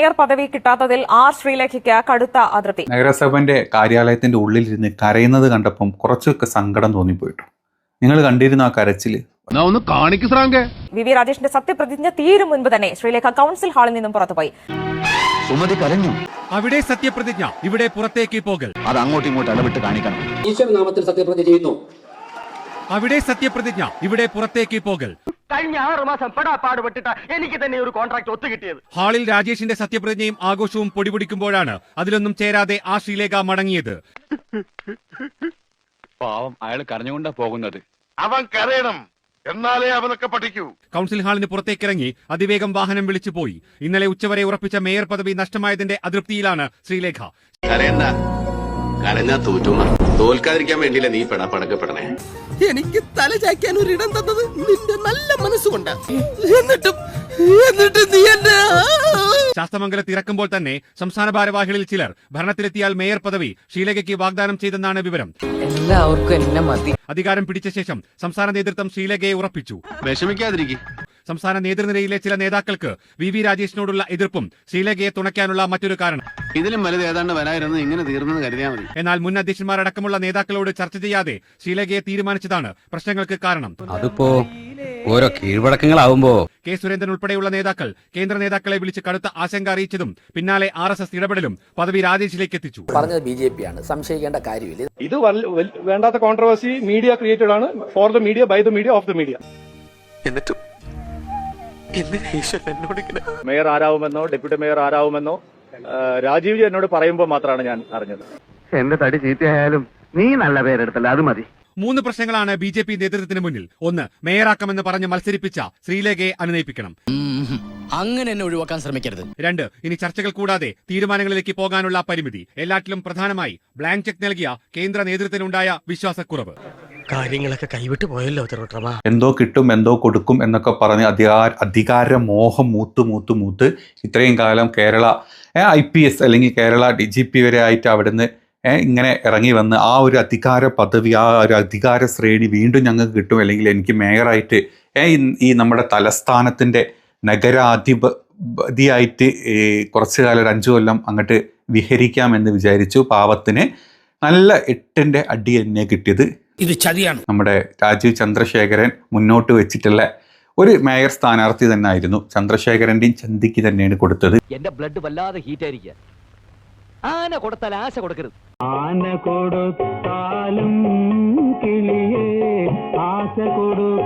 Mayor പദവി കിട്ടാത്തതിൽ R ശ്രീലേഖയ്ക്ക് കടുത്ത അതൃപ്തി. നഗരസഭന്റെ കാര്യാലയത്തിന്റെ ഉള്ളിലിരുന്ന് കരയുന്നത് കണ്ടപ്പം കുറച്ചൊക്കെ സങ്കടം തോന്നിപ്പോയിട്ടു. നിങ്ങൾ കണ്ടിരുന്ന ആ കരച്ചിൽ? വി വി രാജേഷിന്റെ സത്യപ്രതിജ്ഞ തീരും മുൻപ് തന്നെ ശ്രീലേഖ കൗൺസിൽ ഹാളിൽ നിന്നും പുറത്തുപോയി. സുമതി കരഞ്ഞു. അവിടെ സത്യപ്രതിജ്ഞ ഇവിടെ പുറത്തേക്ക് പോകൽ. അത് അങ്ങോട്ടും ഇങ്ങോട്ടും ഇടപെട്ട് കാണിക്കണം. ഈശ്വരനാമത്തിൽ സത്യപ്രതിജ്ഞ ചെയ്യുന്നു. അവിടെ സത്യപ്രതിജ്ഞ ഇവിടെ പുറത്തേക്ക് പോകൽ. കഴിഞ്ഞ ആറു മാസം പെടാ പാടുപെട്ടിട്ട് എനിക്ക് തന്നെ ഒരു കോൺട്രാക്ട് ഒത്തു കിട്ടിയത് ഹാളിൽ രാജേഷിന്റെ സത്യപ്രതിജ്ഞയും ആഘോഷവും പൊടിപൊടിക്കുമ്പോഴാണ് അതിലൊന്നും ചേരാതെ ആ ശ്രീലേഖ മടങ്ങിയത്. പാവം അയാൾ കരഞ്ഞുകൊണ്ടാ പോകുന്നത്. അവൻ കരയണം. എന്നാലേ അവനൊക്കെ പഠിക്കൂ. കൗൺസിൽ ഹാളിന് പുറത്തേക്കിറങ്ങി അതിവേഗം വാഹനം വിളിച്ചു പോയി. ഇന്നലെ ഉച്ചവരെ ഉറപ്പിച്ച മേയർ പദവി നഷ്ടമായതിന്റെ അതൃപ്തിയിലാണ് ശ്രീലേഖ. കരയണ്ട കരഞ്ഞാ തോറ്റുന്ന തോൽക്കാതിരിക്കാൻ വേണ്ടിയില്ല നീ പെടാ പടക്കപ്പെടണേ എനിക്ക് തല ചായ്ക്കാൻ ഒരിടം ഇടം തന്നത്? നിന്റെ എന്നിട്ടും മനസ്സുകൊണ്ട്. എന്നിട്ടും എന്നിട്ട് നീ എന്നെ ശാസ്തമംഗലത്ത് ഇറക്കുമ്പോൾ തന്നെ സംസ്ഥാന ഭാരവാഹികളിൽ ചിലർ ഭരണത്തിലെത്തിയാൽ മേയർ പദവി ശ്രീലേഖയ്ക്ക് വാഗ്ദാനം ചെയ്തെന്നാണ് വിവരം. എല്ലാവർക്കും എന്നെ മതി. അധികാരം പിടിച്ച ശേഷം സംസ്ഥാന നേതൃത്വം ശ്രീലേഖയെ ഉറപ്പിച്ചു. വിഷമിക്കാതിരിക്കും. സംസ്ഥാന നേതൃനിരയിലെ ചില നേതാക്കൾക്ക് വി വി രാജേഷിനോടുള്ള എതിർപ്പും ശ്രീലേഖയെ തുണയ്ക്കാനുള്ള മറ്റൊരു കാരണം. ഇതിലും വലുത് ഏതാണ്ട് വരായിരുന്നു ഇങ്ങനെ തീർന്നെന്ന് കരുതിയാൽ മതി. എന്നാൽ മുൻ അധ്യക്ഷന്മാരടക്കമുള്ള നേതാക്കളോട് ചർച്ച ചെയ്യാതെ ശ്രീലേഖയെ തീരുമാനിച്ചതാണ് പ്രശ്നങ്ങൾക്ക് കാരണം. അതിപ്പോ ഓരോ കീഴ്വഴക്കങ്ങളാവുമ്പോ. കെ സുരേന്ദ്രൻ ഉൾപ്പെടെയുള്ള നേതാക്കൾ കേന്ദ്ര നേതാക്കളെ വിളിച്ച് കടുത്ത ആശങ്ക അറിയിച്ചതും പിന്നാലെ ആർ എസ് എസ് ഇടപെടലും പദവി രാജേഷിലേക്ക് എത്തിച്ചു. പറഞ്ഞത് ബി ജെ പി ആണ് സംശയിക്കേണ്ട കാര്യമില്ല. ഇത് വേണ്ടാത്ത കോൺട്രവേഴ്സി മീഡിയ ക്രിയേറ്റഡ് ആണ്. For the media by the media of the media എന്നിട്ടും മേയർ ആരാവുമെന്നോ ഡെപ്യൂട്ടി മേയർ ആരാവുമെന്നോ രാജീവ് ജി എന്നോട് പറയുമ്പോൾ മാത്രമാണ് ഞാൻ അറിഞ്ഞത്. എന്റെ തടി ചീത്തയായാലും നീ നല്ല പേരെടുത്തല്ല അത് മതി. മൂന്ന് പ്രശ്നങ്ങളാണ് ബി ജെ പി നേതൃത്വത്തിന് മുന്നിൽ. ഒന്ന് മേയറാക്കമെന്ന് പറഞ്ഞ് മത്സരിപ്പിച്ച ശ്രീലേഖയെ അനുനയിപ്പിക്കണം. അങ്ങനെ എന്നെ ഒഴിവാക്കാൻ ശ്രമിക്കരുത്. രണ്ട് ഇനി ചർച്ചകൾ കൂടാതെ തീരുമാനങ്ങളിലേക്ക് പോകാനുള്ള പരിമിതി. എല്ലാറ്റിലും പ്രധാനമായി ബ്ലാങ്ക് ചെക്ക് നൽകിയ കേന്ദ്ര നേതൃത്വത്തിനുണ്ടായ വിശ്വാസക്കുറവ്. കാര്യങ്ങളൊക്കെ കൈവിട്ട് പോയല്ലോ തിരുവട്ടമാ എന്തോ കിട്ടും എന്തോ കൊടുക്കും എന്നൊക്കെ പറഞ്ഞ് അധികാര അധികാര മോഹം മൂത്ത് മൂത്ത് മൂത്ത് ഇത്രയും കാലം കേരള ഐ പി എസ് അല്ലെങ്കിൽ കേരള ഡി ജി പി വരെ ആയിട്ട് അവിടുന്ന് ഇങ്ങനെ ഇറങ്ങി വന്ന് ആ ഒരു അധികാര പദവി ആ ഒരു അധികാര ശ്രേണി വീണ്ടും ഞങ്ങൾക്ക് കിട്ടും. അല്ലെങ്കിൽ എനിക്ക് മേയറായിട്ട് ഈ- ഈ നമ്മുടെ തലസ്ഥാനത്തിന്റെ നഗരാധിപതിയായിട്ട് ഈ കുറച്ച് കാലം ഒരു അഞ്ചു കൊല്ലം അങ്ങോട്ട് വിഹരിക്കാമെന്ന് വിചാരിച്ചു പാവത്തിന് നല്ല എട്ടിന്റെ അടി തന്നെ കിട്ടിയത്. ഇത് ചതിയാണ്. നമ്മുടെ രാജീവ് ചന്ദ്രശേഖരൻ മുന്നോട്ട് വെച്ചിട്ടുള്ള ഒരു മേയർ സ്ഥാനാർത്ഥി തന്നെ ആയിരുന്നു ചന്ദ്രശേഖരന്റെയും ചന്തിക്ക് തന്നെയാണ് കൊടുത്തത്. എന്റെ ബ്ലഡ് വല്ലാതെ ഹീറ്റ് ആയിരിക്കുക ആന കൊടുത്താൽ ആശ കൊടുക്കരുത്. ആന കൊടുത്താലും കിളിയേ ആശ കൊടുക്കാമോ